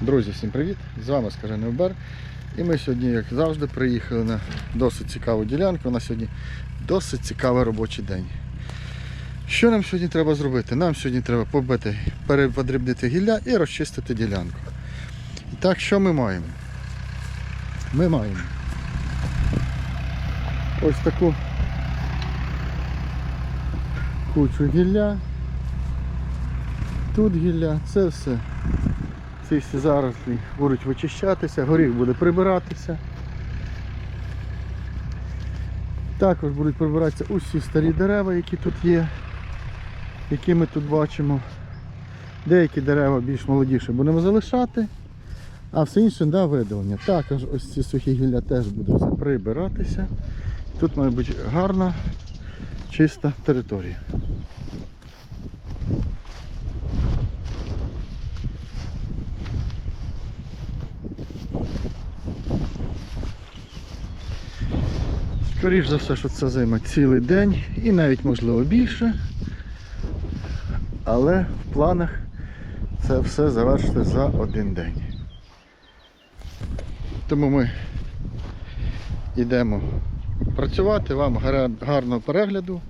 Друзі, всім привіт! З вами Скажений Убер. І ми сьогодні, як завжди, приїхали на досить цікаву ділянку. У нас сьогодні досить цікавий робочий день. Що нам сьогодні треба зробити? Нам сьогодні треба побити, переподрібнити гілля і розчистити ділянку. І так, що ми маємо? Ми маємо ось таку кучу гілля. Тут гілля, це все ці всі зарослі будуть вичищатися, горіх буде прибиратися. Також будуть прибиратися усі старі дерева, які тут є, які ми тут бачимо. Деякі дерева більш молодіше будемо залишати, а все інше на видалення. Також ось ці сухі гілля теж буде прибиратися. Тут має бути гарна, чиста територія. Скоріше за все, що це займе цілий день і навіть можливо більше. Але в планах це все завершити за один день. Тому ми йдемо працювати. Вам гарного перегляду.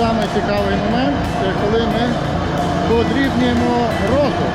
Самий цікавий момент, коли ми подрібнюємо роту.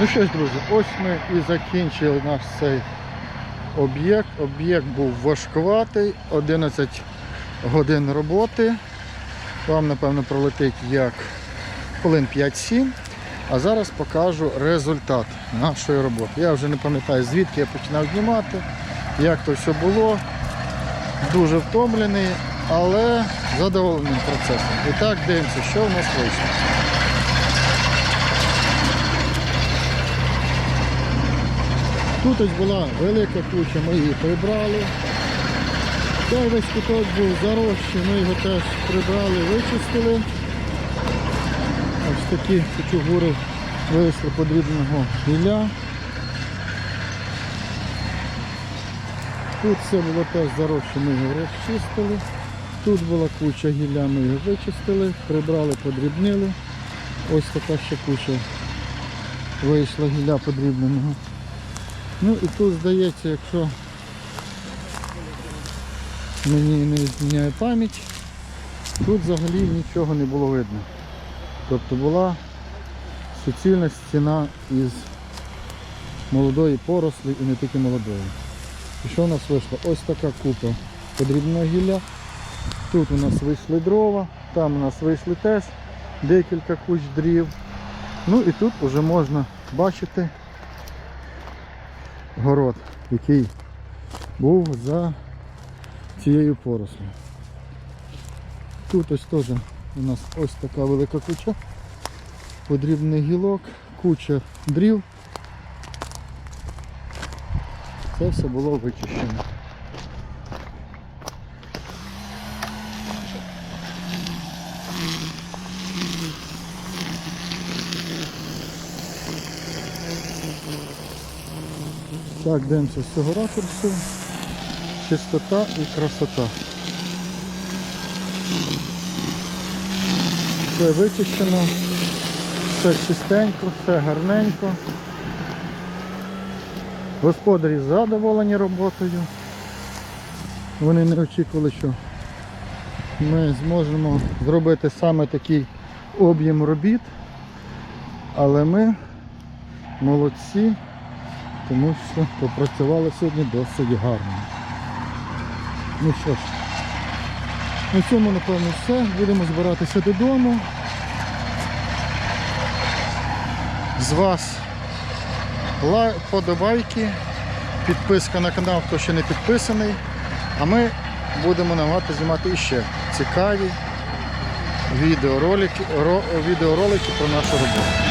Ну що ж, друзі, ось ми і закінчили наш цей об'єкт. Об'єкт був важкуватий, 11 годин роботи. Вам, напевно, пролетить як хвилин 5-7. А зараз покажу результат нашої роботи. Я вже не пам'ятаю, звідки я починав знімати, як то все було. Дуже втомлений, але задоволений процесом. І так дивимося, що в нас вийшло. Тут ось була велика куча, ми її прибрали. Цей весь куток був заросший, ми його теж прибрали, вичистили. Ось такі кучугури вийшли подрібного гілля. Тут все було теж заросше, ми його розчистили. Тут була куча гілля, ми його вичистили, прибрали, подрібнили. Ось така ще куча вийшла гілля подрібненого. Ну і тут здається, якщо мені не зміняє пам'ять, тут взагалі нічого не було видно. Тобто була суцільна стіна із молодої порослі і не тільки молодої. І що у нас вийшло? Ось така купа подрібного гілля. Тут у нас вийшли дрова, там у нас вийшли теж декілька куч дрів. Ну і тут вже можна бачити город, який був за цією порослю. Тут ось теж у нас ось така велика куча, подрібний гілок, куча дрів. Це все було вичищено. Так, дивимося з цього ракурсу. Чистота і красота. Все вичищено, все чистенько, все гарненько. Господарі задоволені роботою. Вони не очікували, що ми зможемо зробити саме такий об'єм робіт, але ми молодці тому що попрацювали сьогодні досить гарно. Ну що ж, на цьому напевно все. Будемо збиратися додому. З вас подобайки, підписка на канал, хто ще не підписаний. А ми будемо намагатися знімати іще цікаві відеоролики, ро, відеоролики про нашу роботу.